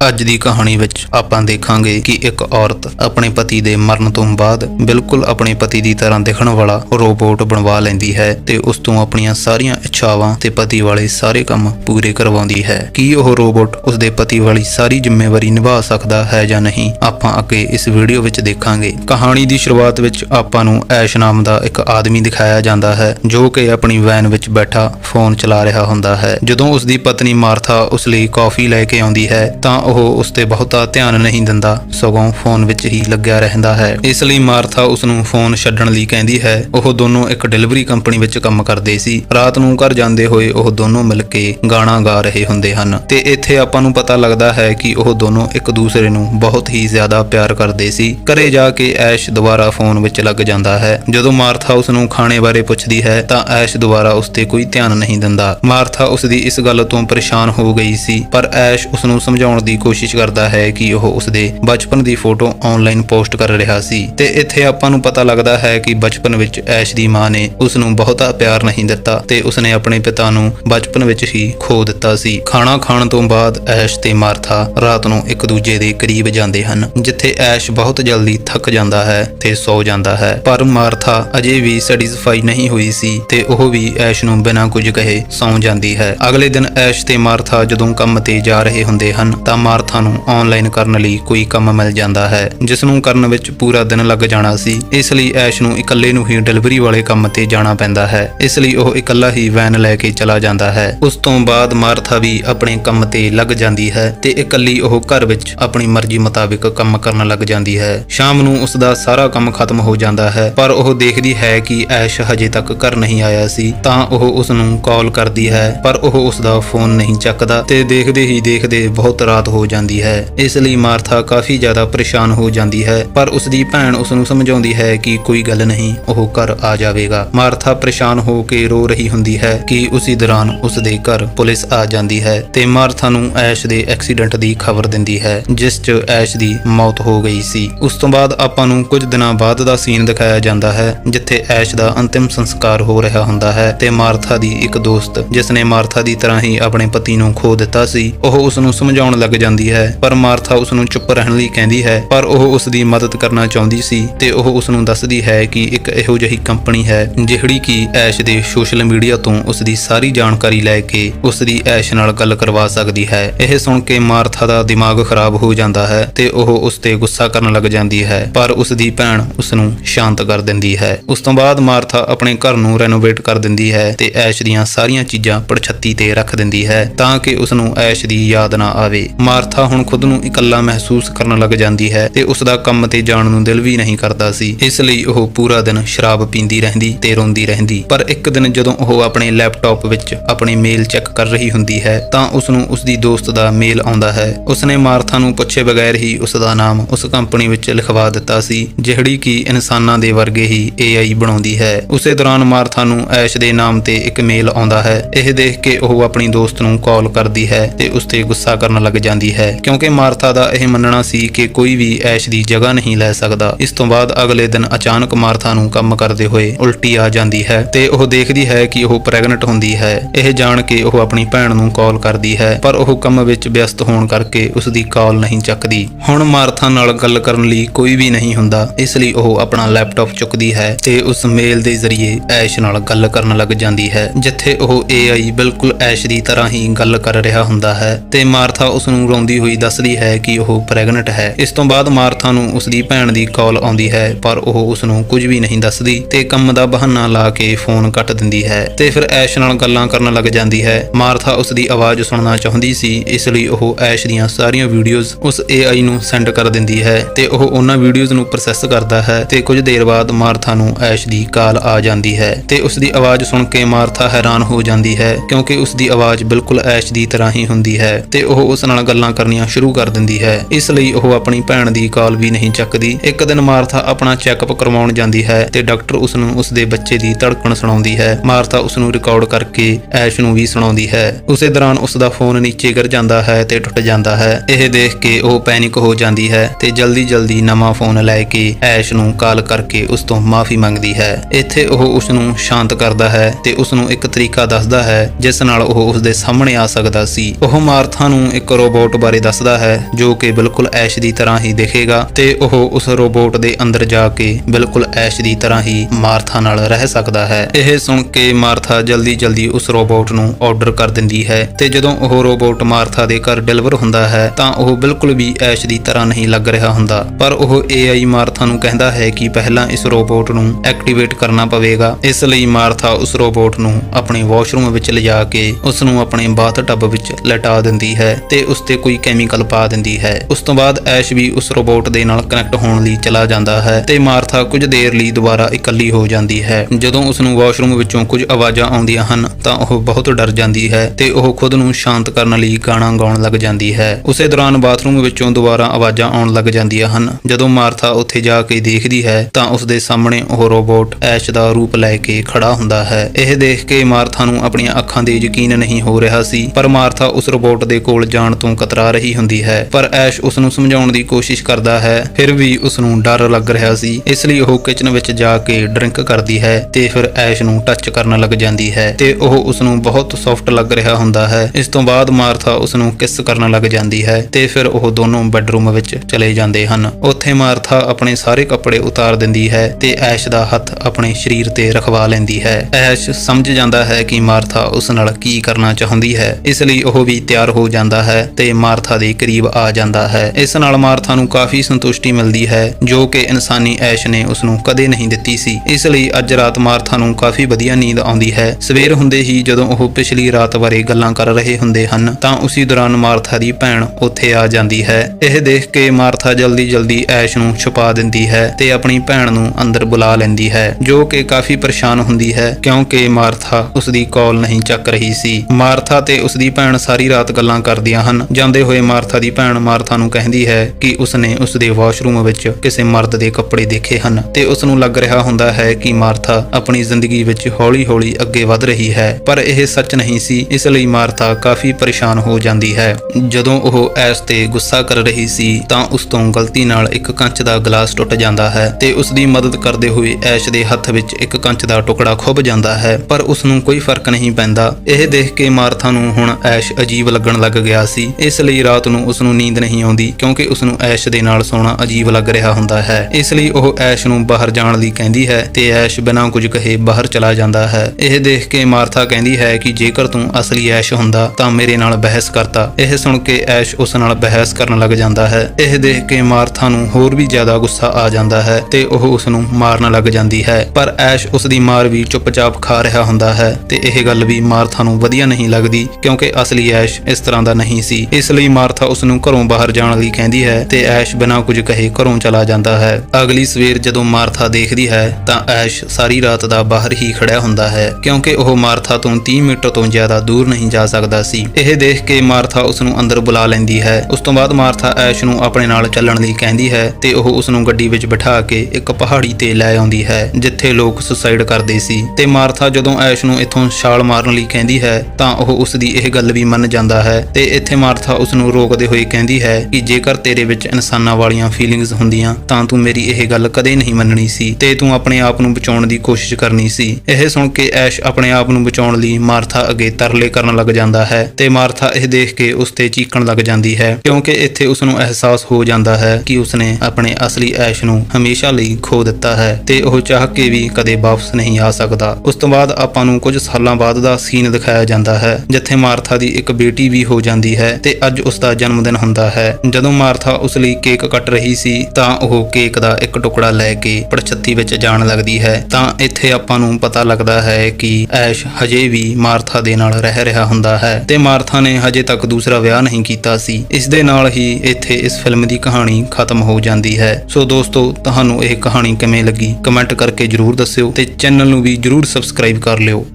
ਅੱਜ ਦੀ ਕਹਾਣੀ ਵਿੱਚ ਆਪਾਂ ਦੇਖਾਂਗੇ ਕਿ ਇੱਕ ਔਰਤ ਆਪਣੇ ਪਤੀ ਦੇ ਮਰਨ ਤੋਂ ਬਾਅਦ ਬਿਲਕੁਲ ਆਪਣੇ ਪਤੀ ਦੀ ਤਰ੍ਹਾਂ ਦਿਖਣ ਵਾਲਾ ਰੋਬੋਟ ਬਣਵਾ ਲੈਂਦੀ ਹੈ ਤੇ ਉਸ ਤੋਂ ਆਪਣੀਆਂ ਸਾਰੀਆਂ ਇੱਛਾਵਾਂ ਤੇ ਪਤੀ ਵਾਲੇ ਸਾਰੇ ਕੰਮ ਪੂਰੇ ਕਰਵਾਉਂਦੀ ਹੈ। ਕੀ ਉਹ ਰੋਬੋਟ ਉਸ ਦੇ ਪਤੀ ਵਾਲੀ ਸਾਰੀ ਜ਼ਿੰਮੇਵਾਰੀ ਨਿਭਾ ਸਕਦਾ ਹੈ ਜਾਂ ਨਹੀਂ, ਆਪਾਂ ਅੱਗੇ ਇਸ ਵੀਡੀਓ ਵਿੱਚ ਦੇਖਾਂਗੇ। ਕਹਾਣੀ ਦੀ ਸ਼ੁਰੂਆਤ ਵਿੱਚ ਆਪਾਂ ਨੂੰ ਐਸ਼ ਨਾਮ ਦਾ ਇੱਕ ਆਦਮੀ ਦਿਖਾਇਆ ਜਾਂਦਾ ਹੈ, ਜੋ ਕਿ ਆਪਣੀ ਵੈਨ ਵਿੱਚ ਬੈਠਾ ਫੋਨ ਚਲਾ ਰਿਹਾ ਹੁੰਦਾ ਹੈ। ਜਦੋਂ ਉਸ ਦੀ ਪਤਨੀ ਮਾਰਥਾ ਉਸ ਲਈ ਕਾਫੀ ਲੈ ਕੇ ਆਉਂਦੀ ਹੈ, ਤਾਂ ਉਹ ਉਸ ਤੇ ਬਹੁਤਾ ਧਿਆਨ ਨਹੀਂ ਦਿੰਦਾ, ਸਗੋਂ ਫੋਨ ਵਿੱਚ ਹੀ ਲੱਗਿਆ ਰਹਿੰਦਾ ਹੈ। ਇਸ ਲਈ ਮਾਰਥਾ ਉਸ ਨੂੰ ਫੋਨ ਛੱਡਣ ਲਈ ਕਹਿੰਦੀ ਹੈ। ਉਹ ਦੋਨੋਂ ਇੱਕ ਡਿਲੀਵਰੀ ਕੰਪਨੀ ਵਿੱਚ ਕੰਮ ਕਰਦੇ ਸੀ। ਰਾਤ ਨੂੰ ਘਰ ਜਾਂਦੇ ਹੋਏ ਉਹ ਦੋਨੋਂ ਮਿਲ ਕੇ ਗਾਣਾ ਗਾ ਰਹੇ ਹੁੰਦੇ ਹਨ। ਤੇ ਇੱਥੇ ਆਪਾਂ ਨੂੰ ਪਤਾ ਲੱਗਦਾ ਹੈ ਕਿ ਉਹ ਦੋਨੋਂ ਇੱਕ ਦੂਸਰੇ ਨੂੰ ਬਹੁਤ ਹੀ ਜ਼ਿਆਦਾ ਪਿਆਰ ਕਰਦੇ ਸੀ। ਘਰੇ ਜਾ ਕੇ ਐਸ਼ ਦੁਬਾਰਾ ਫੋਨ ਵਿੱਚ ਲੱਗ ਜਾਂਦਾ ਹੈ। ਜਦੋਂ ਮਾਰਥਾ ਉਸ ਨੂੰ ਖਾਣੇ ਬਾਰੇ ਪੁੱਛਦੀ ਹੈ, ਤਾਂ ਐਸ਼ ਦੁਬਾਰਾ ਉਸ ਤੇ ਕੋਈ ਧਿਆਨ ਨਹੀਂ ਦਿੰਦਾ। ਮਾਰਥਾ ਉਸ ਦੀ ਇਸ ਗੱਲ ਤੋਂ ਪਰੇਸ਼ਾਨ ਹੋ ਗਈ ਸੀ, ਪਰ ਐਸ਼ ਉਸ ਨੂੰ ਸਮਝਾਉਣ ਦੀ ਕੋਸ਼ਿਸ਼ ਕਰਦਾ ਹੈ ਕਿ ਉਹ ਉਸਦੇ ਬਚਪਨ ਦੀ ਫੋਟੋ ਆਨਲਾਈਨ ਪੋਸਟ ਕਰ ਰਿਹਾ ਸੀ। ਤੇ ਇੱਥੇ ਆਪਾਂ ਨੂੰ ਪਤਾ ਲੱਗਦਾ ਹੈ ਕਿ ਬਚਪਨ ਵਿੱਚ ਐਸ਼ ਦੀ ਮਾਂ ਨੇ ਉਸ ਨੂੰ ਬਹੁਤਾ ਪਿਆਰ ਨਹੀਂ ਦਿੱਤਾ ਤੇ ਉਸਨੇ ਆਪਣੇ ਪਿਤਾ ਨੂੰ ਬਚਪਨ ਵਿੱਚ ਹੀ ਖੋ ਦਿੱਤਾ ਸੀ। ਖਾਣਾ ਖਾਣ ਤੋਂ ਬਾਅਦ ਐਸ਼ ਤੇ ਮਾਰਥਾ ਰਾਤ ਨੂੰ ਇੱਕ ਦੂਜੇ ਦੇ ਕਰੀਬ ਜਾਂਦੇ ਹਨ, ਜਿੱਥੇ ਐਸ਼ ਬਹੁਤ ਜਲਦੀ ਥੱਕ ਜਾਂਦਾ ਹੈ ਤੇ ਸੌ ਜਾਂਦਾ ਹੈ। ਪਰ ਮਾਰਥਾ ਅਜੇ ਵੀ ਸੈਟੀਸਫਾਈ ਨਹੀਂ ਹੋਈ ਸੀ ਤੇ ਉਹ ਵੀ ਐਸ਼ ਨੂੰ ਬਿਨਾਂ ਕੁਝ ਕਹੇ ਸੌਂ ਜਾਂਦੀ ਹੈ। ਅਗਲੇ ਦਿਨ ਐਸ਼ ਤੇ ਮਾਰਥਾ ਜਦੋਂ ਕੰਮ ਤੇ ਜਾ ਰਹੇ ਹੁੰਦੇ ਹਨ, ਤਾਂ ਮਾਰਥਾ ਨੂੰ ਆਨਲਾਈਨ ਕਰਨ ਲਈ ਕੋਈ ਕੰਮ ਮਿਲ ਜਾਂਦਾ ਹੈ ਜਿਸ ਨੂੰ ਕਰਨ ਵਿੱਚ ਪੂਰਾ ਦਿਨ ਲੱਗ ਜਾਣਾ ਸੀ। ਇਸ ਲਈ ਐਸ਼ ਨੂੰ ਇਕੱਲੇ ਨੂੰ ਹੀ ਡਿਲੀਵਰੀ ਵਾਲੇ ਕੰਮ ਤੇ ਜਾਣਾ ਪੈਂਦਾ ਹੈ। ਇਸ ਲਈ ਉਹ ਇਕੱਲਾ ਹੀ ਵੈਨ ਲੈ ਕੇ ਚਲਾ ਜਾਂਦਾ ਹੈ। ਉਸ ਤੋਂ ਬਾਅਦ ਮਾਰਥਾ ਵੀ ਆਪਣੇ ਕੰਮ ਤੇ ਲੱਗ ਜਾਂਦੀ ਹੈ ਤੇ ਇਕੱਲੀ ਉਹ ਘਰ ਵਿੱਚ ਆਪਣੀ ਮਰਜ਼ੀ ਮੁਤਾਬਿਕ ਕੰਮ ਕਰਨ ਲੱਗ ਜਾਂਦੀ ਹੈ। ਸ਼ਾਮ ਨੂੰ ਉਸ ਦਾ ਸਾਰਾ ਕੰਮ ਖਤਮ ਹੋ ਜਾਂਦਾ ਹੈ, ਪਰ ਉਹ ਦੇਖਦੀ ਹੈ ਕਿ ਐਸ਼ ਹਜੇ ਤੱਕ ਘਰ ਨਹੀਂ ਆਇਆ ਸੀ, ਤਾਂ ਉਹ ਉਸ ਨੂੰ ਕਾਲ ਕਰਦੀ ਹੈ, ਪਰ ਉਹ ਉਸ ਦਾ ਫੋਨ ਨਹੀਂ ਚੱਕਦਾ ਤੇ ਦੇਖਦੇ ਹੀ ਦੇਖਦੇ ਬਹੁਤ ਰਾਤ ਹੋ ਜਾਂਦੀ ਹੈ। ਇਸ ਲਈ ਮਾਰਥਾ ਕਾਫੀ ਜ਼ਿਆਦਾ ਪਰੇਸ਼ਾਨ ਹੋ ਜਾਂਦੀ ਹੈ, ਪਰ ਉਸ ਦੀ ਭੈਣ ਉਸ ਨੂੰ ਸਮਝਾਉਂਦੀ ਹੈ ਕਿ ਕੋਈ ਗੱਲ ਨਹੀਂ, ਉਹ ਘਰ ਆ ਜਾਵੇਗਾ। ਮਾਰਥਾ ਪਰੇਸ਼ਾਨ ਹੋ ਕੇ ਰੋ ਰਹੀ ਹੁੰਦੀ ਹੈ ਕਿ ਉਸੇ ਦੌਰਾਨ ਉਸ ਦੇ ਘਰ ਪੁਲਿਸ ਆ ਜਾਂਦੀ ਹੈ ਤੇ ਮਾਰਥਾ ਨੂੰ ਐਸ਼ ਦੇ ਐਕਸੀਡੈਂਟ ਦੀ ਖਬਰ ਦਿੰਦੀ ਹੈ, ਜਿਸ 'ਚ ਐਸ਼ ਦੀ ਮੌਤ ਹੋ ਗਈ ਸੀ। ਉਸ ਤੋਂ ਬਾਅਦ ਆਪਾਂ ਨੂੰ ਕੁਝ ਦਿਨਾਂ ਬਾਅਦ ਦਾ ਸੀਨ ਦਿਖਾਇਆ ਜਾਂਦਾ ਹੈ, ਜਿੱਥੇ ਐਸ਼ ਦਾ ਅੰਤਿਮ ਸੰਸਕਾਰ ਹੋ ਰਿਹਾ ਹੁੰਦਾ ਹੈ ਤੇ ਮਾਰਥਾ ਦੀ ਇੱਕ ਦੋਸਤ, ਜਿਸ ਨੇ ਮਾਰਥਾ ਦੀ ਤਰ੍ਹਾਂ ਹੀ ਆਪਣੇ ਪਤੀ ਨੂੰ ਖੋ ਦਿੱਤਾ ਸੀ, ਉਹ ਉਸ ਨੂੰ ਸਮਝਾਉਣ ਲੱਗ ਜਾਂਦੀ ਹੈ। ਪਰ ਮਾਰਥਾ ਉਸ ਨੂੰ ਚੁੱਪ ਰਹਿਣ ਲਈ ਕਹਿੰਦੀ ਹੈ। ਪਰ ਉਹ ਉਸ ਦੀ ਮਦਦ ਕਰਨਾ ਚਾਹੁੰਦੀ ਸੀ ਤੇ ਉਹ ਉਸ ਨੂੰ ਦੱਸਦੀ ਹੈ ਕਿ ਇੱਕ ਇਹੋ ਜਿਹੀ ਕੰਪਨੀ ਹੈ ਜਿਹੜੀ ਕਿ ਐਸ਼ ਦੇ ਸੋਸ਼ਲ ਮੀਡੀਆ ਤੋਂ ਉਸ ਦੀ ਸਾਰੀ ਜਾਣਕਾਰੀ ਲੈ ਕੇ ਉਸ ਦੀ ਐਸ਼ ਨਾਲ ਗੱਲ ਕਰਵਾ ਸਕਦੀ ਹੈ। ਇਹ ਸੁਣ ਕੇ ਮਾਰਥਾ ਦਾ ਦਿਮਾਗ ਖਰਾਬ ਹੋ ਜਾਂਦਾ ਹੈ ਤੇ ਉਹ ਉਸ ਤੇ ਗੁੱਸਾ ਕਰਨ ਲੱਗ ਜਾਂਦੀ ਹੈ। ਪਰ ਉਸ ਦੀ ਭੈਣ ਉਸ ਨੂੰ ਸ਼ਾਂਤ ਕਰ ਦਿੰਦੀ ਹੈ। ਉਸ ਤੋਂ ਬਾਅਦ ਮਾਰਥਾ ਆਪਣੇ ਘਰ ਨੂੰ ਰੈਨੋਵੇਟ ਕਰ ਦਿੰਦੀ ਹੈ ਤੇ ਐਸ਼ ਦੀਆਂ ਸਾਰੀਆਂ ਚੀਜ਼ਾਂ ਪੜਛੱਤੀ ਤੇ ਰੱਖ ਦਿੰਦੀ ਹੈ ਤਾਂ ਕਿ ਉਸ ਨੂੰ ਐਸ਼ ਦੀ ਯਾਦ ਨਾ ਆਵੇ। ਮਾਰਥਾ ਹੁਣ ਖੁਦ ਨੂੰ ਇਕੱਲਾ ਮਹਿਸੂਸ ਕਰਨ ਲੱਗ ਜਾਂਦੀ ਹੈ ਤੇ ਉਸ ਦਾ ਕੰਮ ਤੇ ਜਾਣ ਨੂੰ ਦਿਲ ਵੀ ਨਹੀਂ ਕਰਦਾ ਸੀ। ਇਸ ਲਈ ਉਹ ਪੂਰਾ ਦਿਨ ਸ਼ਰਾਬ ਪੀਂਦੀ ਰਹਿੰਦੀ ਤੇ ਰੋਂਦੀ ਰਹਿੰਦੀ। ਪਰ ਇੱਕ ਦਿਨ ਜਦੋਂ ਉਹ ਆਪਣੇ ਲੈਪਟਾਪ ਵਿੱਚ ਆਪਣੀ ਮੇਲ ਚੈੱਕ ਕਰ ਰਹੀ ਹੁੰਦੀ ਹੈ, ਤਾਂ ਉਸ ਨੂੰ ਉਸ ਦੀ ਦੋਸਤ ਦਾ ਮੇਲ ਆਉਂਦਾ ਹੈ। ਉਸਨੇ ਮਾਰਥਾ ਨੂੰ ਪੁੱਛੇ ਬਗੈਰ ਹੀ ਉਸ ਦਾ ਨਾਮ ਉਸ ਕੰਪਨੀ ਵਿੱਚ ਲਿਖਵਾ ਦਿੱਤਾ ਸੀ, ਜਿਹੜੀ ਕਿ ਇਨਸਾਨਾਂ ਦੇ ਵਰਗੇ ਹੀ AI ਬਣਾਉਂਦੀ ਹੈ। ਉਸੇ ਦੌਰਾਨ ਮਾਰਥਾ ਨੂੰ ਐਸ਼ ਦੇ ਨਾਮ ਤੇ ਇੱਕ ਮੇਲ ਆਉਂਦਾ ਹੈ। ਇਹ ਦੇਖ ਕੇ ਉਹ ਆਪਣੀ ਦੋਸਤ ਨੂੰ ਕਾਲ ਕਰਦੀ ਹੈ ਤੇ ਉਸ ਤੇ ਗੁੱਸਾ ਕਰਨ ਲੱਗ ਜਾਂਦੀ ਹੈ, ਕਿਉਂਕਿ ਮਾਰਥਾ ਦਾ ਇਹ ਮੰਨਣਾ ਸੀ ਕਿ ਕੋਈ ਵੀ ਐਸ਼ ਦੀ ਜਗ੍ਹਾ ਨਹੀਂ ਲੈ ਸਕਦਾ। ਇਸ ਤੋਂ ਬਾਅਦ ਅਗਲੇ ਦਿਨ ਅਚਾਨਕ ਮਾਰਥਾ ਨੂੰ ਕੰਮ ਕਰਦੇ ਹੋਏ ਉਲਟੀ ਆ ਜਾਂਦੀ ਹੈ ਤੇ ਉਹ ਦੇਖਦੀ ਹੈ ਕਿ ਉਹ ਪ੍ਰੈਗਨੈਂਟ ਹੁੰਦੀ ਹੈ। ਇਹ ਜਾਣ ਕੇ ਉਹ ਆਪਣੀ ਭੈਣ ਨੂੰ ਕਾਲ ਕਰਦੀ ਹੈ, ਪਰ ਉਹ ਕੰਮ ਵਿੱਚ ਵਿਅਸਤ ਹੋਣ ਕਰਕੇ ਉਸ ਦੀ ਕਾਲ ਨਹੀਂ ਚੱਕਦੀ। ਹੁਣ ਮਾਰਥਾ ਨਾਲ ਗੱਲ ਕਰਨ ਲਈ ਕੋਈ ਵੀ ਨਹੀਂ ਹੁੰਦਾ, ਇਸ ਲਈ ਉਹ ਆਪਣਾ ਲੈਪਟਾਪ ਚੁੱਕਦੀ ਹੈ ਤੇ ਉਸ ਮੇਲ ਦੇ ਜ਼ਰੀਏ ਐਸ਼ ਨਾਲ ਗੱਲ ਕਰਨ ਲੱਗ ਜਾਂਦੀ ਹੈ, ਜਿੱਥੇ ਉਹ AI ਬਿਲਕੁਲ ਐਸ਼ ਦੀ ਤਰ੍ਹਾਂ ਹੀ ਗੱਲ ਕਰ ਰਿਹਾ ਹੁੰਦਾ ਹੈ ਤੇ ਮਾਰਥਾ ਉਸ ਨੂੰ ਰੋਂਦੀ ਹੋਈ ਦੱਸਦੀ ਹੈ ਕਿ ਉਹ ਪ੍ਰੈਗਨੈਂਟ ਹੈ। ਇਸ ਤੋਂ ਬਾਅਦ ਮਾਰਥਾ ਨੂੰ ਉਸ ਦੀ ਭੈਣ ਦੀ ਕਾਲ ਆਉਂਦੀ ਹੈ, ਪਰ ਉਹ ਉਸ ਨੂੰ ਕੁਝ ਵੀ ਨਹੀਂ ਦੱਸਦੀ ਤੇ ਕੰਮ ਦਾ ਬਹਾਨਾ ਲਾ ਕੇ ਫੋਨ ਕੱਟ ਦਿੰਦੀ ਹੈ ਤੇ ਫਿਰ ਐਸ਼ ਨਾਲ ਗੱਲਾਂ ਕਰਨ ਲੱਗ ਜਾਂਦੀ ਹੈ। ਮਾਰਥਾ ਉਸ ਦੀ ਆਵਾਜ਼ ਸੁਣਨਾ ਚਾਹੁੰਦੀ ਸੀ, ਇਸ ਲਈ ਉਹ ਐਸ਼ ਦੀਆਂ ਸਾਰੀਆਂ ਵੀਡੀਓਜ਼ ਉਸ AI ਨੂੰ ਸੈਂਡ ਕਰ ਦਿੰਦੀ ਹੈ ਤੇ ਉਹ ਉਹਨਾਂ ਵੀਡੀਓਜ਼ ਨੂੰ ਪ੍ਰੋਸੈਸ ਕਰਦਾ ਹੈ ਤੇ ਕੁਝ ਦੇਰ ਬਾਅਦ ਮਾਰਥਾ ਨੂੰ ਐਸ਼ ਦੀ ਕਾਲ ਆ ਜਾਂਦੀ ਹੈ ਤੇ ਉਸ ਦੀ ਆਵਾਜ਼ ਸੁਣ ਕੇ ਮਾਰਥਾ ਹੈਰਾਨ ਹੋ ਜਾਂਦੀ ਹੈ ਕਿਉਂਕਿ ਉਸ ਦੀ ਆਵਾਜ਼ ਬਿਲਕੁਲ ਐਸ਼ ਦੀ ਤਰ੍ਹਾਂ ਹੀ ਹੁੰਦੀ ਹੈ ਤੇ ਉਹ ਉਸ ਨਾਲ ਗੱਲਾਂ ਕਰਨੀਆਂ ਸ਼ੁਰੂ ਕਰ ਦਿੰਦੀ ਹੈ। ਇਸ ਲਈ ਉਹ ਆਪਣੀ ਭੈਣ ਦੀ ਕਾਲ ਵੀ ਨਹੀਂ ਚੱਕਦੀ। ਇੱਕ ਦਿਨ ਮਾਰਥਾ ਆਪਣਾ ਚੈੱਕਅਪ ਕਰਵਾਉਣ ਜਾਂਦੀ ਹੈ ਤੇ ਡਾਕਟਰ ਉਸ ਨੂੰ ਉਸ ਦੇ ਬੱਚੇ ਦੀ ਧੜਕਣ ਸੁਣਾਉਂਦੀ ਹੈ। ਮਾਰਥਾ ਉਸ ਨੂੰ ਰਿਕਾਰਡ ਕਰਕੇ ਐਸ਼ ਨੂੰ ਵੀ ਸੁਣਾਉਂਦੀ ਹੈ। ਉਸੇ ਦੌਰਾਨ ਉਸ ਦਾ ਫੋਨ ਨੀਚੇ ਗਿਰ ਜਾਂਦਾ ਹੈ ਤੇ ਟੁੱਟ ਜਾਂਦਾ ਹੈ। ਇਹ ਦੇਖ ਕੇ ਉਹ ਪੈਨਿਕ ਹੋ ਜਾਂਦੀ ਹੈ ਤੇ ਜਲਦੀ ਜਲਦੀ ਨਵਾਂ ਫੋਨ ਲੈ ਕੇ ਐਸ਼ ਨੂੰ ਕਾਲ ਕਰਕੇ ਉਸ ਤੋਂ ਮਾਫੀ ਮੰਗਦੀ ਹੈ। ਇੱਥੇ ਉਹ ਉਸ ਨੂੰ ਸ਼ਾਂਤ ਕਰਦਾ ਹੈ ਤੇ ਉਸ ਨੂੰ ਇੱਕ ਤਰੀਕਾ ਦੱਸਦਾ ਹੈ, ਜਿਸ ਨਾਲ ਉਹ ਉਸ ਦੇ ਸਾਹਮਣੇ ਆ ਸਕਦਾ ਸੀ। ਉਹ ਮਾਰਥਾ ਨੂੰ ਇੱਕ ਰੋਬੋਟ ਰੋਬੋਟ ਬਾਰੇ ਦੱਸਦਾ ਹੈ, ਜੋ ਕਿ ਬਿਲਕੁਲ ਐਸ਼ ਦੀ ਤਰ੍ਹਾਂ ਹੀ ਦਿਖੇਗਾ ਤੇ ਉਹ ਉਸ ਰੋਬੋਟ ਦੇ ਅੰਦਰ ਜਾ ਕੇ ਬਿਲਕੁਲ ਐਸ਼ ਦੀ ਤਰ੍ਹਾਂ ਹੀ ਮਾਰਥਾ ਨਾਲ ਰਹਿ ਸਕਦਾ ਹੈ। ਇਹ ਸੁਣ ਕੇ ਮਾਰਥਾ ਜਲਦੀ ਜਲਦੀ ਉਸ ਰੋਬੋਟ ਨੂੰ ਆਰਡਰ ਕਰ ਦਿੰਦੀ ਹੈ ਤੇ ਜਦੋਂ ਉਹ ਰੋਬੋਟ ਮਾਰਥਾ ਦੇ ਘਰ ਡਿਲੀਵਰ ਹੁੰਦਾ ਹੈ, ਤਾਂ ਉਹ ਬਿਲਕੁਲ ਵੀ ਐਸ਼ ਦੀ ਤਰ੍ਹਾਂ ਨਹੀਂ ਲੱਗ ਰਿਹਾ ਹੁੰਦਾ। ਪਰ ਉਹ AI ਮਾਰਥਾ ਨੂੰ ਕਹਿੰਦਾ ਹੈ ਕਿ ਪਹਿਲਾਂ ਇਸ ਰੋਬੋਟ ਨੂੰ ਐਕਟੀਵੇਟ ਕਰਨਾ ਪਵੇਗਾ। ਇਸ ਲਈ ਮਾਰਥਾ ਉਸ ਰੋਬੋਟ ਨੂੰ ਆਪਣੇ ਵਾਸ਼ਰੂਮ ਵਿੱਚ ਲਿਜਾ ਕੇ ਉਸ ਨੂੰ ਆਪਣੇ ਬਾਥ ਟੱਬ ਵਿੱਚ ਲਟਾ ਦਿੰਦੀ ਹੈ ਤੇ ਉਸ ਤੇ ਕੋਈ ਕੈਮੀਕਲ ਪਾ ਦਿੰਦੀ ਹੈ। ਉਸ ਤੋਂ ਬਾਅਦ ਐਸ਼ ਵੀ ਉਸ ਰੋਬੋਟ ਦੇ ਨਾਲ ਕਨੈਕਟ ਹੋਣ ਲਈ ਚਲਾ ਜਾਂਦਾ ਹੈ ਤੇ ਮਾਰਥਾ ਕੁਝ ਦੇਰ ਲਈ ਦੁਬਾਰਾ ਇਕੱਲੀ ਹੋ ਜਾਂਦੀ ਹੈ। ਜਦੋਂ ਉਸ ਨੂੰ ਵਾਸ਼ਰੂਮ ਵਿੱਚੋਂ ਕੁਝ ਆਵਾਜ਼ਾਂ ਆਉਂਦੀਆਂ ਹਨ, ਤਾਂ ਉਹ ਬਹੁਤ ਡਰ ਜਾਂਦੀ ਹੈ ਤੇ ਉਹ ਖੁਦ ਨੂੰ ਸ਼ਾਂਤ ਕਰਨ ਲਈ ਗਾਣਾ ਗਾਉਣ ਲੱਗ ਜਾਂਦੀ ਹੈ। ਉਸੇ ਦੌਰਾਨ ਬਾਥਰੂਮ ਵਿੱਚੋਂ ਦੁਬਾਰਾ ਆਵਾਜ਼ਾਂ ਆਉਣ ਲੱਗ ਜਾਂਦੀਆਂ ਹਨ। ਜਦੋਂ ਮਾਰਥਾ ਉੱਥੇ ਜਾ ਕੇ ਦੇਖਦੀ ਹੈ, ਤਾਂ ਉਸ ਦੇ ਸਾਹਮਣੇ ਉਹ ਰੋਬੋਟ ਐਸ਼ ਦਾ ਰੂਪ ਲੈ ਕੇ ਖੜਾ ਹੁੰਦਾ ਹੈ। ਇਹ ਦੇਖ ਕੇ ਮਾਰਥਾ ਨੂੰ ਆਪਣੀਆਂ ਅੱਖਾਂ ਦੇ ਯਕੀਨ ਨਹੀਂ ਹੋ ਰਿਹਾ ਸੀ, ਪਰ ਮਾਰਥਾ ਉਸ ਰੋਬੋਟ ਦੇ ਕੋਲ ਜਾਣ ਤੋਂ ਕਤਰਾ ਰਹੀ ਹੁੰਦੀ ਹੈ, ਪਰ ਐਸ਼ ਉਸ ਨੂੰ ਸਮਝਾਉਣ ਦੀ ਕੋਸ਼ਿਸ਼ ਕਰਦਾ ਹੈ, ਫਿਰ ਵੀ ਉਸ ਨੂੰ ਡਰ ਲੱਗ ਰਿਹਾ ਸੀ। ਇਸ ਲਈ ਉਹ ਕਿਚਨ ਵਿੱਚ ਜਾ ਕੇ ਡਰਿੰਕ ਕਰਦੀ ਹੈ ਤੇ ਫਿਰ ਐਸ਼ ਨੂੰ ਟੱਚ ਕਰਨ ਲੱਗ ਜਾਂਦੀ ਹੈ ਤੇ ਉਹ ਉਸ ਨੂੰ ਬਹੁਤ ਸੌਫਟ ਲੱਗ ਰਿਹਾ ਹੁੰਦਾ ਹੈ। ਇਸ ਤੋਂ ਬਾਅਦ ਮਾਰਥਾ ਉਸ ਨੂੰ ਕਿਸ ਕਰਨ ਲੱਗ ਜਾਂਦੀ ਹੈ ਤੇ ਫਿਰ ਉਹ ਦੋਨੋਂ ਬੈੱਡਰੂਮ ਵਿੱਚ ਚਲੇ ਜਾਂਦੇ ਹਨ। ਉੱਥੇ ਮਾਰਥਾ ਆਪਣੇ ਸਾਰੇ ਕੱਪੜੇ ਉਤਾਰ ਦਿੰਦੀ ਹੈ ਤੇ ਐਸ਼ ਦਾ ਹੱਥ ਆਪਣੇ ਸਰੀਰ ਤੇ ਰਖਵਾ ਲੈਂਦੀ ਹੈ। ਐਸ਼ ਸਮਝ ਜਾਂਦਾ ਹੈ ਕਿ ਮਾਰਥਾ ਉਸ ਨਾਲ ਕੀ ਕਰਨਾ ਚਾਹੁੰਦੀ ਹੈ, ਇਸ ਲਈ ਉਹ ਵੀ ਤਿਆਰ ਹੋ ਜਾਂਦਾ ਹੈ ਤੇ ਮਾਰਥਾ ਦੇ ਕਰੀਬ ਆ ਜਾਂਦਾ ਹੈ। ਇਸ ਨਾਲ ਮਾਰਥਾ ਨੂੰ ਕਾਫੀ ਸੰਤੁਸ਼ਟੀ ਮਿਲਦੀ ਹੈ, ਜੋ ਕਿ ਇਨਸਾਨੀ ਐਸ਼ ਨੇ ਉਸ ਨੂੰ ਕਦੇ ਨਹੀਂ ਦਿੱਤੀ ਸੀ। ਇਸ ਲਈ ਅੱਜ ਰਾਤ ਮਾਰਥਾ ਨੂੰ ਕਾਫੀ ਵਧੀਆ ਨੀਂਦ ਆਉਂਦੀ ਹੈ। ਸਵੇਰ ਹੁੰਦੇ ਹੀ ਜਦੋਂ ਉਹ ਪਿਛਲੀ ਰਾਤ ਬਾਰੇ ਗੱਲਾਂ ਕਰ ਰਹੇ ਹੁੰਦੇ ਹਨ, ਤਾਂ ਉਸੇ ਦੌਰਾਨ ਮਾਰਥਾ ਦੀ ਭੈਣ ਉੱਥੇ ਆ ਜਾਂਦੀ ਹੈ। ਇਹ ਦੇਖ ਕੇ ਮਾਰਥਾ ਜਲਦੀ ਜਲਦੀ ਐਸ਼ ਨੂੰ ਛੁਪਾ ਦਿੰਦੀ ਹੈ ਤੇ ਆਪਣੀ ਭੈਣ ਨੂੰ ਅੰਦਰ ਬੁਲਾ ਲੈਂਦੀ ਹੈ, ਜੋ ਕਿ ਕਾਫੀ ਪਰੇਸ਼ਾਨ ਹੁੰਦੀ ਹੈ, ਕਿਉਂਕਿ ਮਾਰਥਾ ਉਸ ਦੀ ਕਾਲ ਨਹੀਂ ਚੱਕ ਰਹੀ ਸੀ। ਮਾਰਥਾ ਤੇ ਉਸ ਦੀ ਭੈਣ ਸਾਰੀ ਰਾਤ ਗੱਲਾਂ ਕਰਦੀਆਂ ਹਨ ਜਾਂਦੇ ਹੋਏ ਮਾਰਥਾ ਦੀ ਭੈਣ ਮਾਰਥਾ ਨੂੰ ਕਹਿੰਦੀ ਹੈ ਕਿ ਉਸਨੇ ਉਸ ਦੇ ਵਾਸ਼ਰੂਮ ਵਿੱਚ ਕਿਸੇ ਮਰਦ ਦੇ ਕੱਪੜੇ ਦੇਖੇ ਹਨ ਤੇ ਉਸ ਨੂੰ ਲੱਗ ਰਿਹਾ ਹੁੰਦਾ ਹੈ ਕਿ ਮਾਰਥਾ ਆਪਣੀ ਜ਼ਿੰਦਗੀ ਵਿੱਚ ਹੌਲੀ-ਹੌਲੀ ਅੱਗੇ ਵਧ ਰਹੀ ਹੈ। ਪਰ ਇਹ ਸੱਚ ਨਹੀਂ ਸੀ, ਇਸ ਲਈ ਮਾਰਥਾ ਕਾਫੀ ਪਰੇਸ਼ਾਨ ਹੋ ਜਾਂਦੀ ਹੈ। ਜਦੋਂ ਉਹ ਐਸ ਤੇ ਗੁੱਸਾ ਕਰ ਰਹੀ ਸੀ ਤਾਂ ਉਸ ਤੋਂ ਗਲਤੀ ਨਾਲ ਇੱਕ ਕੰਚ ਦਾ ਗਲਾਸ ਟੁੱਟ ਜਾਂਦਾ ਹੈ ਤੇ ਉਸ ਦੀ ਮਦਦ ਕਰਦੇ ਹੋਏ ਐਸ਼ ਦੇ ਹੱਥ ਵਿੱਚ ਇੱਕ ਕੰਚ ਦਾ ਟੁਕੜਾ ਖੁੱਭ ਜਾਂਦਾ ਹੈ, ਪਰ ਉਸ ਨੂੰ ਕੋਈ ਫ਼ਰਕ ਨਹੀਂ ਪੈਂਦਾ। ਇਹ ਦੇਖ ਕੇ ਮਾਰਥਾ ਨੂੰ ਹੁਣ ਐਸ਼ ਅਜੀਬ ਲੱਗਣ ਲੱਗ ਗਿਆ ਸੀ। ਇਸ ਇਸ ਲਈ ਰਾਤ ਨੂੰ ਉਸ ਨੂੰ ਨੀਂਦ ਨਹੀਂ ਆਉਂਦੀ, ਕਿਉਂਕਿ ਉਸ ਨੂੰ ਐਸ਼ ਦੇ ਨਾਲ ਸੌਣਾ ਅਜੀਬ ਲੱਗ ਰਿਹਾ ਹੁੰਦਾ ਹੈ। ਇਸ ਲਈ ਉਹ ਐਸ਼ ਨੂੰ ਬਾਹਰ ਜਾਣ ਲਈ ਕਹਿੰਦੀ ਹੈ ਤੇ ਐਸ਼ ਬਿਨਾਂ ਕੁਝ ਕਹੇ ਬਾਹਰ ਚਲਾ ਜਾਂਦਾ ਹੈ। ਇਹ ਦੇਖ ਕੇ ਮਾਰਥਾ ਕਹਿੰਦੀ ਹੈ ਕਿ ਜੇਕਰ ਤੂੰ ਅਸਲੀ ਐਸ਼ ਹੁੰਦਾ, ਤਾਂ ਮੇਰੇ ਨਾਲ ਬਹਿਸ ਕਰਤਾ। ਇਹ ਸੁਣ ਕੇ ਐਸ਼ ਉਸ ਨਾਲ ਬਹਿਸ ਕਰਨ ਲੱਗ ਜਾਂਦਾ ਹੈ। ਇਹ ਦੇਖ ਕੇ ਮਾਰਥਾ ਨੂੰ ਹੋਰ ਵੀ ਜ਼ਿਆਦਾ ਗੁੱਸਾ ਆ ਜਾਂਦਾ ਹੈ ਤੇ ਉਹ ਉਸ ਨੂੰ ਮਾਰਨ ਲੱਗ ਜਾਂਦੀ ਹੈ। ਪਰ ਐਸ਼ ਉਸ ਦੀ ਮਾਰ ਵੀ ਚੁੱਪਚਾਪ ਖਾ ਰਿਹਾ ਹੁੰਦਾ ਹੈ ਤੇ ਇਹ ਗੱਲ ਵੀ ਮਾਰਥਾ ਨੂੰ ਵਧੀਆ ਨਹੀਂ ਲੱਗਦੀ, ਕਿਉਂਕਿ ਅਸਲੀ ਐਸ਼ ਇਸ ਤਰ੍ਹਾਂ ਦਾ ਨਹੀਂ ਸੀ। ਇਸ ਇਸ ਲਈ ਮਾਰਥਾ ਉਸ ਨੂੰ ਘਰੋਂ ਬਾਹਰ ਜਾਣ ਲਈ ਕਹਿੰਦੀ ਹੈ ਤੇ ਐਸ਼ ਬਿਨਾਂ ਕੁਝ ਕਹੇ ਘਰੋਂ ਚਲਾ ਜਾਂਦਾ ਹੈ। ਅਗਲੀ ਸਵੇਰ ਜਦੋਂ ਮਾਰਥਾ ਦੇਖਦੀ ਹੈ ਤਾਂ ਐਸ਼ ਸਾਰੀ ਰਾਤ ਦਾ ਬਾਹਰ ਹੀ ਖੜਿਆ ਹੁੰਦਾ ਹੈ, ਕਿਉਂਕਿ ਉਹ ਮਾਰਥਾ ਤੋਂ 30 ਮੀਟਰ ਤੋਂ ਜ਼ਿਆਦਾ ਦੂਰ ਨਹੀਂ ਜਾ ਸਕਦਾ ਸੀ। ਇਹ ਦੇਖ ਕੇ ਮਾਰਥਾ ਉਸ ਨੂੰ ਅੰਦਰ ਬੁਲਾ ਲੈਂਦੀ ਹੈ। ਉਸ ਤੋਂ ਬਾਅਦ ਮਾਰਥਾ ਐਸ਼ ਨੂੰ ਆਪਣੇ ਨਾਲ ਚੱਲਣ ਲਈ ਕਹਿੰਦੀ ਹੈ ਤੇ ਉਹ ਉਸ ਨੂੰ ਗੱਡੀ ਵਿੱਚ ਬਿਠਾ ਕੇ ਇੱਕ ਪਹਾੜੀ ਤੇ ਲੈ ਆਉਂਦੀ ਹੈ, ਜਿੱਥੇ ਲੋਕ ਸੁਸਾਈਡ ਕਰਦੇ ਸੀ। ਤੇ ਮਾਰਥਾ ਜਦੋਂ ਐਸ਼ ਨੂੰ ਇੱਥੋਂ ਛਾਲ ਮਾਰਨ ਲਈ ਕਹਿੰਦੀ ਹੈ ਤਾਂ ਉਹ ਉਸ ਦੀ ਇਹ ਗੱਲ ਵੀ ਮੰਨ ਜਾਂਦਾ ਹੈ ਤੇ ਇੱਥੇ ਮਾਰਥਾ ਉਸ ਨੂੰ ਰੋਕਦੇ ਹੋਏ ਕਹਿੰਦੀ ਹੈ ਕਿ ਜੇਕਰ ਤੇਰੇ ਵਿੱਚ ਇਨਸਾਨਾਂ ਵਾਲੀਆਂ ਫੀਲਿੰਗਸ ਹੁੰਦੀਆਂ, ਤਾਂ ਤੂੰ ਮੇਰੀ ਇਹ ਗੱਲ ਕਦੇ ਨਹੀਂ ਮੰਨਣੀ ਸੀ ਤੇ ਤੂੰ ਆਪਣੇ ਆਪ ਨੂੰ ਬਚਾਉਣ ਦੀ ਕੋਸ਼ਿਸ਼ ਕਰਨੀ ਸੀ। ਇਹ ਸੁਣ ਕੇ ਐਸ਼ ਆਪਣੇ ਆਪ ਨੂੰ ਬਚਾਉਣ ਲਈ ਮਾਰਥਾ ਅੱਗੇ ਤਰਲੇ ਕਰਨ ਲੱਗ ਜਾਂਦਾ ਹੈ ਤੇ ਮਾਰਥਾ ਇਹ ਦੇਖ ਕੇ ਉਸ ਤੇ ਚੀਕਣ ਲੱਗ ਜਾਂਦੀ ਹੈ, ਕਿਉਂਕਿ ਇੱਥੇ ਉਸ ਨੂੰ ਅਹਿਸਾਸ ਹੋ ਜਾਂਦਾ ਹੈ ਕਿ ਉਸਨੇ ਆਪਣੇ ਅਸਲੀ ਐਸ਼ ਨੂੰ ਹਮੇਸ਼ਾ ਲਈ ਖੋ ਦਿੱਤਾ ਹੈ ਤੇ ਉਹ ਚਾਹ ਕੇ ਵੀ ਕਦੇ ਵਾਪਸ ਨਹੀਂ ਆ ਸਕਦਾ। ਉਸ ਤੋਂ ਬਾਅਦ ਆਪਾਂ ਨੂੰ ਕੁਝ ਸਾਲਾਂ ਬਾਅਦ ਦਾ ਸੀਨ ਦਿਖਾਇਆ ਜਾਂਦਾ ਹੈ, ਜਿੱਥੇ ਮਾਰਥਾ ਦੀ ਇੱਕ ਬੇਟੀ ਵੀ ਹੋ ਜਾਂਦੀ ਹੈ ਤੇ ਅੱਜ ਉਸ ਦਾ ਜਨਮ ਦਿਨ ਹੁੰਦਾ ਹੈ। ਜਦੋਂ ਮਾਰਥਾ ਉਸ ਲਈ ਕੇਕ ਕੱਟ ਰਹੀ ਸੀ, ਤਾਂ ਉਹ ਕੇਕ ਦਾ ਇੱਕ ਟੁਕੜਾ ਲੈ ਕੇ ਪੜਛੱਤੀ ਵਿੱਚ ਜਾਣ ਲੱਗਦੀ ਹੈ। ਤਾਂ ਇੱਥੇ ਆਪਾਂ ਨੂੰ ਪਤਾ ਲੱਗਦਾ ਹੈ ਕਿ ਐਸ਼ ਹਜੇ ਵੀ ਮਾਰਥਾ ਦੇ ਨਾਲ ਰਹਿ ਰਿਹਾ ਹੁੰਦਾ ਹੈ ਤੇ ਮਾਰਥਾ ਨੇ ਹਜੇ ਤੱਕ ਦੂਸਰਾ ਵਿਆਹ ਨਹੀਂ ਕੀਤਾ ਸੀ। ਇਸ ਦੇ ਨਾਲ ਹੀ ਇੱਥੇ ਇਸ ਫਿਲਮ ਦੀ ਕਹਾਣੀ ਖਤਮ ਹੋ ਜਾਂਦੀ ਹੈ। ਸੋ ਦੋਸਤੋ, ਤੁਹਾਨੂੰ ਇਹ ਕਹਾਣੀ ਕਿਵੇਂ ਲੱਗੀ? ਕਮੈਂਟ ਕਰਕੇ ਜਰੂਰ ਦੱਸਿਓ ਤੇ ਚੈਨਲ ਨੂੰ ਵੀ ਜਰੂਰ ਸਬਸਕ੍ਰਾਈਬ ਕਰ ਲਿਓ।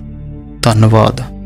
ਧੰਨਵਾਦ।